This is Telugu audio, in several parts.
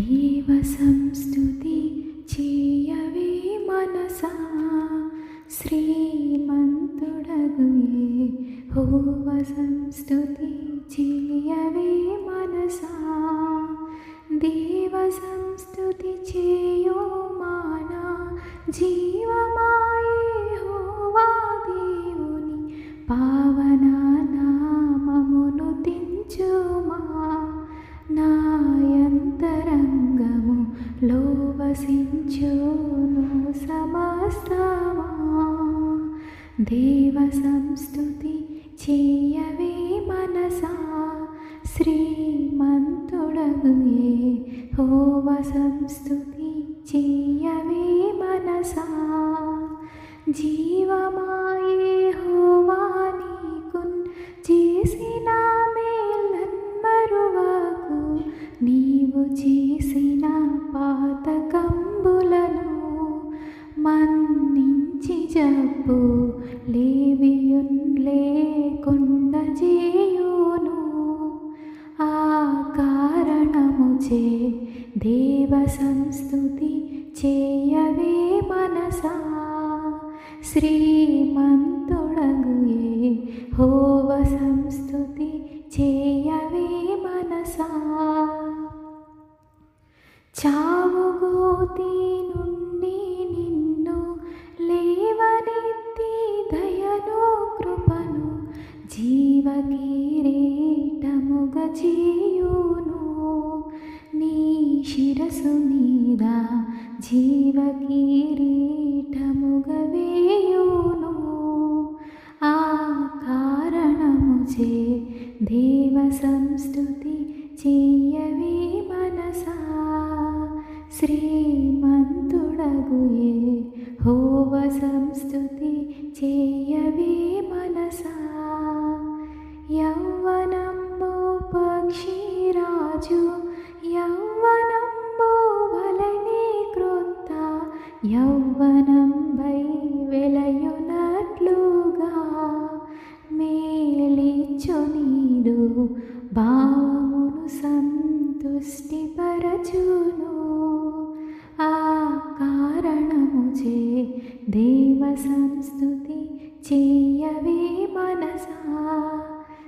దేవ సంస్థుతి చేయవే మనసా. శ్రీమంతుడగుయే హోవ సంస్థుతి చేయవే మనసా. దేవ సంస్థుతి చేయో మానా. జీ లోవసించును సమస్తమా? దేవ సంస్థుతి చేయవే మనసా? శ్రీమంతుడగుయే హోవ సంస్థుతి చేయవే మనసా? జీవమాయే హోవాని పాతకంబులను మన్నించి జబ్బు లేవియున్ లేకుండ చేయును. ఆ కారణముచే దేవ సంస్థుతి చేయవే మనసా. శ్రీమంతుడగుయే హోవ సంస్థుతి చేయవే మనసా. చావుగోతి నుండి నిన్ను లేవనెత్తి దయను కృపను జీవ కిరీటముగ చేయును. నీ శిరసు మీద జీవ కిరీటముగ వేయును. ఆ కారణముచే దేవ సంస్థుతి చెయ్యవే మనసా. శ్రీమంతుడగుయే హోవ సంస్థుతి చేయవే మనసా. యౌవనంబో పక్షిరాజు యౌవనంబో వలనే క్రొత్త యౌవనం వై వెలయునట్లుగా. మేలిచ్చు నీదు భావమును సంతుష్టిపరచును. చే దేవ సంస్థుతి చేయవే మనసా.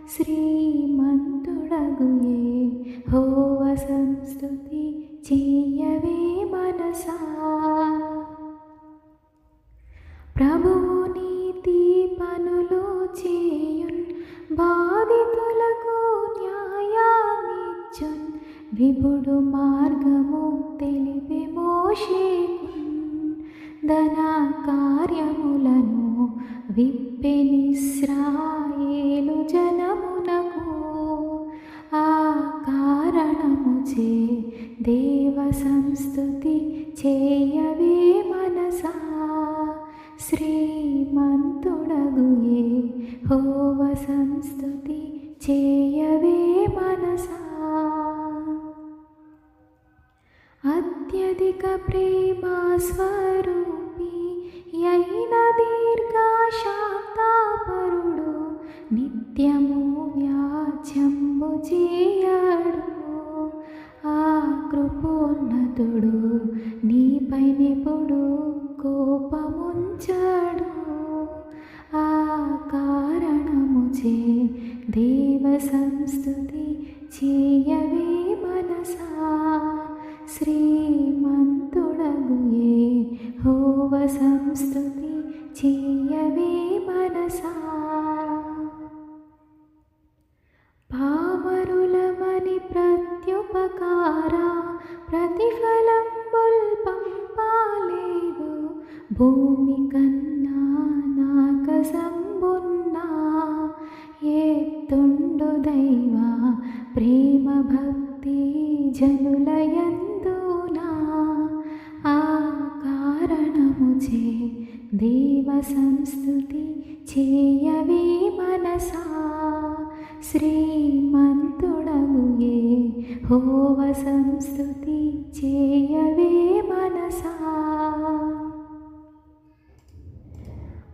శ్రీమంతుడగుయే హోవ సంస్థుతి చేయవే మనసా. ప్రభువు నీతి పనులు చేయున్ బాధితులకు న్యాయమిచ్చున్. విభుడు మార్గము తెలిపే మోషేకున్. ధన కార్యములను విప్పెనిస్రాయేలు జనమునకు. ఆ కారణముచే దేవ సంస్థుతి చేయవే మనసా. శ్రీమంతుడగుయే హోవ సంస్థుతి చేయవే మనసా. అత్యధిక ప్రేమ స్వరూపి అయిన దీర్ఘశాంతాపరుడు నిత్యము వ్యాజ్యంబు చేయడు. ఆ కృపోన్నతుడు నీపైనెప్పుడు కోపముంచాడు. ఆ కారణముచే దేవ సంస్థుతి చేయవే సంస్థుతి చెయ్యవే మనసా పామరులమని ప్రత్యుపకార ప్రతిఫలం పంపాలేవు భూమి కన్నా నాక సంబున్నా ఎత్తుండు దైవ ప్రేమ భక్తి జనులయందు. కారణముచే దేవ సంస్థుతి చేయవే మనసా. శ్రీమంతుడగుయే హోవ సంస్థుతి చేయవే మనసా.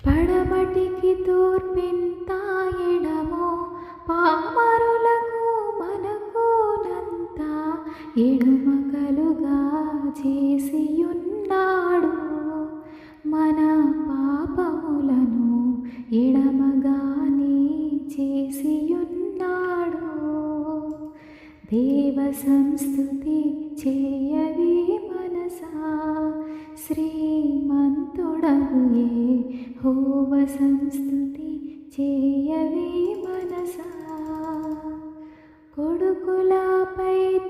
పడమటికి తూర్పింత ఎడమో పామరులకు మనకు నంత ఎడుమకలుగా చేసియున్నాడు. మన పాపములను ఎడమగానే చేసియున్నాడు. దేవ సంస్థుతి చేయవే మనసా. శ్రీమంతుడవుయే హోవ సంస్థుతి చేయవే మనసా. కొడుకులపై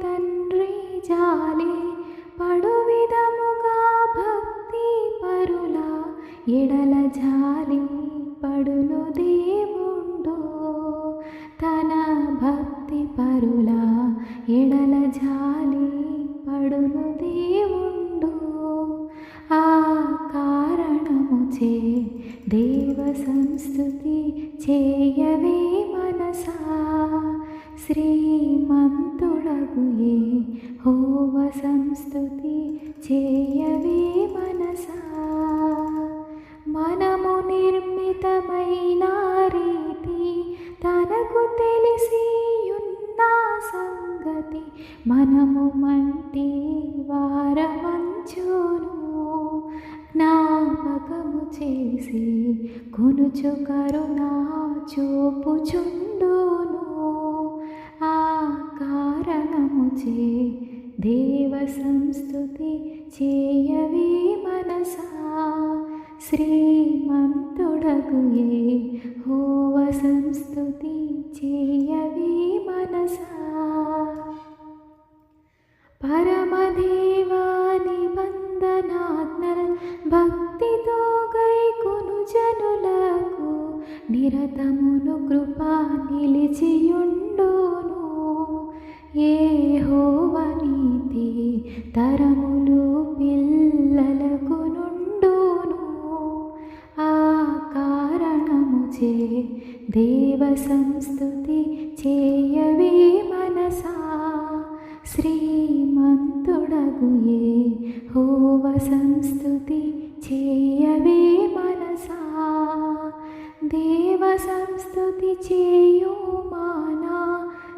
జాలి పడును దేవుండు. ఆ కారణముచే దేవ సంస్థుతి చేయవే మనసా. శ్రీమంతుడగుయే హోవ సంస్థుతి చేయవే మనసా. మనము నిర్మితమైన రీతి తనకు తెలిసి సంగతి మనము మంటి వారమంచును. జ్ఞాపకము చేసి కొనుచు కరుణా చూపుచుండును. ఆ కారణముచే దేవ సంస్థుతి చేయవే మనసా. శ్రీమంతుడగుయే హోవ సంస్థుతి చేయవే మనసా. కృప నిలిచియుండును. ఏ హోవ తరములు పిల్లలకు నుండును. ఆ కారణముచే దేవ సంస్థుతి చేయవే మనసా. శ్రీమంతుడగు ఏ హోవ సంస్థుతి చేయవే మనసా. దేవ సంస్థుతి చేయు మానా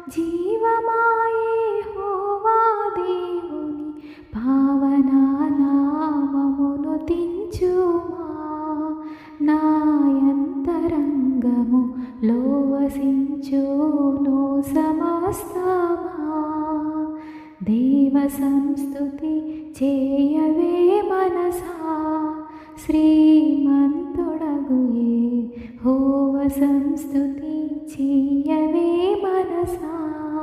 జీవమాయే హోవా దేవుని భావనా నామమును తించుమా నాయంతరంగము లోవసించును సమస్తమా. దేవ సంస్థుతి చేయవే మనసా శ్రీమంతుడగుయే संस्तुति चीयवे मनसा।